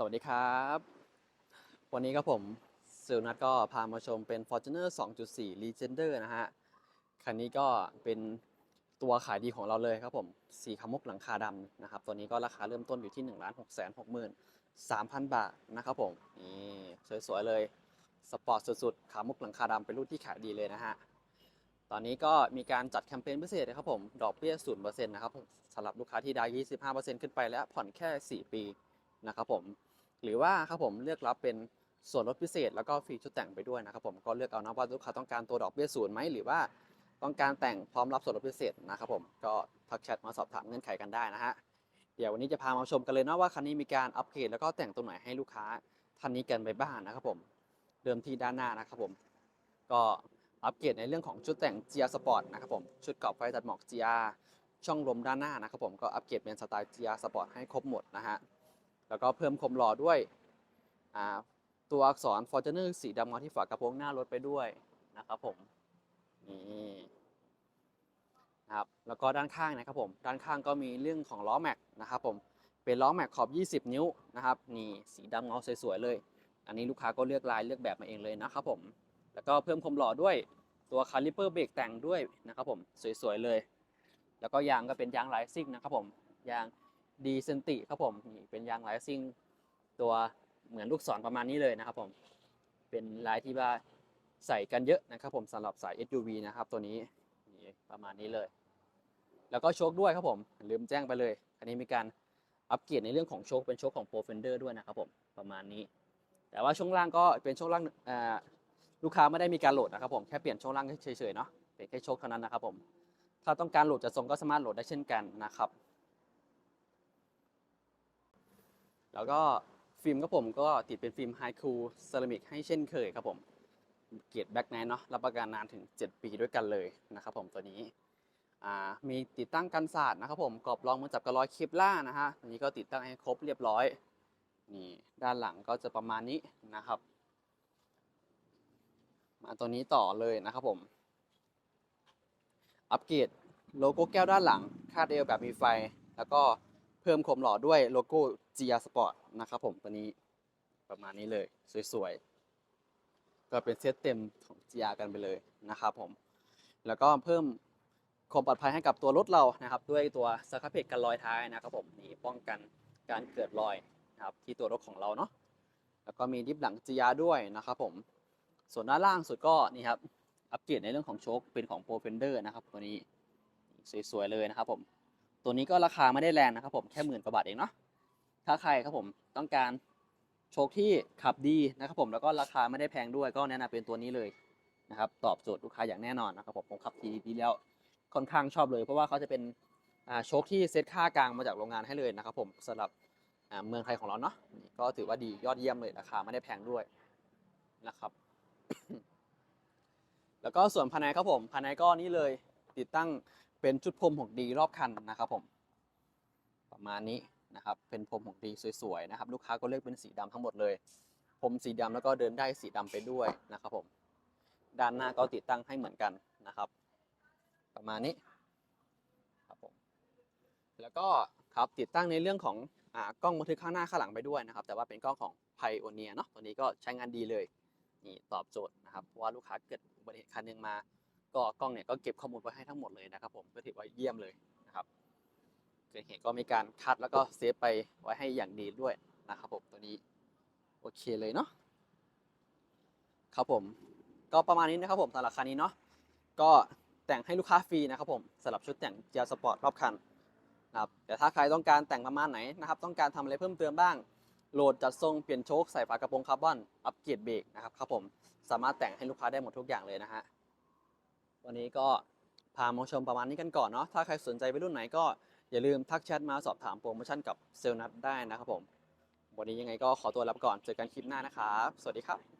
สวัสดีครับ วันนี้ครับผมเซลลนัทก็พามาชมเป็น Fortuner 2.4 Legender นะฮะ คันนี้ก็เป็นตัวขายดีของเราเลยครับผม สีขมุกหลังคาดำนะครับ ตัวนี้ก็ราคาเริ่มต้นอยู่ที่ 1 6 6 3 0 0 0 บาทนะครับผม นี่สวยๆเลย สปอร์ตสุดๆ ขามุกหลังคาดำเป็นรุ่นที่ขายดีเลยนะฮะ ตอนนี้ก็มีการจัดแคมเปญพิเศษนะครับผม ดอกเบี้ย0%นะครับสำหรับลูกค้าที่ได้ 25%ขึ้นไปและผ่อนแค่ 4 ปีนะครับผม หรือว่าครับผมเลือกรับเป็นส่วนลดพิเศษแล้วก็ฟรีชุดแต่งไปด้วยนะครับผมก็เลือกเอานะว่าลูกค้าต้องการตัวดอกเบี้ยศูนย์ไหมหรือว่าต้องการแต่งพร้อมรับส่วนลดพิเศษนะครับผมก็ทักแชทมาสอบถามเงื่อนไขกันได้นะฮะเดี๋ยววันนี้จะพามาชมกันเลยนะว่าคันนี้มีการอัปเกรดแล้วก็แต่งตรงไหนให้ลูกค้าท่านนี้กันไปบ้างนะครับผมเดิมที่ด้านหน้านะครับผมก็อัปเกรดในเรื่องของชุดแต่ง GR Sport นะครับผมชุดกรอบไฟตัดหมอก GR ช่องลมด้านหน้านะครับผมก็อัปเกรดเป็นสไตล์ GR Sport ให้ครบหมดนะฮะ แล้วก็เพิ่มคมหล่อด้วยตัวอักษร Fortuner สีดำเงาที่ฝากระโปรงหน้ารถไปด้วยนะครับผมนี่นะครับแล้วก็ด้านข้างนะครับผมด้านข้างก็มีเรื่องของล้อแม็กนะครับผมเป็นล้อแม็กขอบ 20 นิ้วนะครับนี่สีดำเงาสวยๆเลย อันนี้ลูกค้าก็เลือกลายเลือกแบบมาเองเลยนะครับผมแล้วก็เพิ่มคมหล่อด้วยตัวคาลิเปอร์เบรกแต่งด้วยนะครับผมสวยๆเลย แล้วก็ยางก็เป็นยางไลซิ่งนะครับผมยาง ดีเซนติครับผมนี่เป็นยางไลซิ่งตัวเหมือนลูกศรประมาณนี้เลยนะครับผมเป็นลายที่ว่าใส่กันเยอะนะครับผมสำหรับสาย SUV นะครับตัวนี้นี่ประมาณนี้เลย แล้วก็โชคด้วยครับผมลืมแจ้งไปเลย อันนี้มีการอัปเกรดในเรื่องของโชคเป็นโชคของ Pro Fender ด้วยนะครับผมประมาณนี้ แต่ว่าช่วงล่างก็เป็นช่วงล่างลูกค้าไม่ได้มีการโหลดนะครับผมแค่เปลี่ยนช่วงล่างเฉยๆเนาะเป็นแค่โชคเท่านั้นนะครับผมถ้าต้องการโหลดจะทรงก็สามารถโหลดได้เช่นกันนะครับ แล้วก็ฟิล์มครับผมก็ติดเป็นฟิล์มไฮคูลเซรามิกให้เช่นเคยครับผมเกียรติแบ็กไนท์เนาะรับประกันนานถึง 7 ปีด้วยกันเลยนะครับผมตัวนี้มีติดตั้งกันศาสตร์นะครับผมกรอบรองมือจับกระร้อยเคปล่านะฮะอันนี้ก็ติดตั้งให้ครบเรียบร้อยนี่ด้านหลังก็จะประมาณนี้นะครับ มาตัวนี้ต่อเลยนะครับผม อัปเกรดโลโก้แก้วด้านหลังคาดเอวแบบมีไฟ แล้วก็ พิ่มคมหล่อด้วยโลโก้ GR Sport นะครับผมตัวนี้ประมาณนี้เลย สวยๆ ก็เป็นเซตเต็มของ GR กันไปเลยนะครับผม แล้วก็เพิ่มความปลอดภัยให้กับตัวรถเรานะครับ ด้วยตัวสครับเพกกันรอยท้ายนะครับผมนี่ป้องกันการเกิดรอยนะครับที่ตัวรถของเราเนาะแล้วก็มีดิฟหลัง GR ด้วยนะครับผม ส่วนด้านล่างสุดก็นี่ครับอัปเกรดในเรื่องของโชคเป็นของ Pro Fender นะครับตัวนี้สวยๆเลยนะครับผม ตัวนี้ก็ราคาไม่ได้แรงนะครับผมแค่หมื่นกว่าบาทเองเนาะถ้าใครครับผมต้องการโชคที่ขับดีนะครับผมแล้วก็ราคาไม่ได้แพงด้วยก็แนะนำเป็นตัวนี้เลยนะครับตอบโจทย์ลูกค้าอย่างแน่นอนนะครับผมผมขับทีดีแล้วค่อนข้างชอบเลย เพราะว่าเขาจะเป็นโชคที่เซตค่ากลางมาจากโรงงานให้เลยนะครับผมสำหรับเมืองไทยของเราเนาะก็ถือว่าดียอดเยี่ยมเลยราคาไม่ได้แพงด้วยนะครับ แล้วก็ส่วนภายในครับผมภายในก็นี่เลยติดตั้ง เป็นชุดพรมหกดีรอบคันนะครับผมประมาณนี้นะครับ เป็นพรมหกดีสวยๆนะครับ ลูกค้าก็เลือกเป็นสีดำทั้งหมดเลยพรมสีดำแล้วก็เดินได้สีดำไปด้วยนะครับผมด้านหน้าก็ติดตั้งให้เหมือนกันนะครับ ประมาณนี้ครับผมแล้วก็ครับติดตั้งในเรื่องของอ่ากล้องบันทึกข้างหน้าข้างหลังไปด้วยนะครับ แต่ว่าเป็นกล้องของ Pioneer เนาะตัวนี้ก็ใช้งานดีเลยนี่ตอบโจทย์นะครับเพราะว่าลูกค้าเกิดอุบัติเหตุคันหนึ่งมา ก็กล้องเนี่ยก็เก็บข้อมูลไว้ให้ทั้งหมดเลยนะครับ ผมก็ถือว่าเยี่ยมเลยนะครับเกิดเหตุก็มีการคัดแล้วก็เซฟไปไว้ให้อย่างดีด้วยนะครับผมตัวนี้โอเคเลยเนาะครับผมก็ประมาณนี้นะครับผมสำหรับคันนี้เนาะก็แต่งให้ลูกค้าฟรีนะครับผมสำหรับชุดแต่งเจียสปอร์ตรอบคันนะครับแต่ถ้าใครต้องการแต่งประมาณไหนนะครับต้องการทำอะไรเพิ่มเติมบ้างโหลดจัดทรงเปลี่ยนโชคใส่ฝากระโปรงคาร์บอนอัปเกรดเบรกนะครับครับผมสามารถแต่งให้ลูกค้าได้หมดทุกอย่างเลยนะฮะ วันนี้ก็พามาชมประมาณนี้กันก่อนเนาะถ้าใครสนใจไปรุ่นไหนก็อย่าลืมทักแชทมาสอบถามโปรโมชั่นกับเซลล์นัทได้นะครับผม วันนี้ยังไงก็ขอตัวลาไปก่อนเจอกันคลิปหน้านะครับ สวัสดีครับ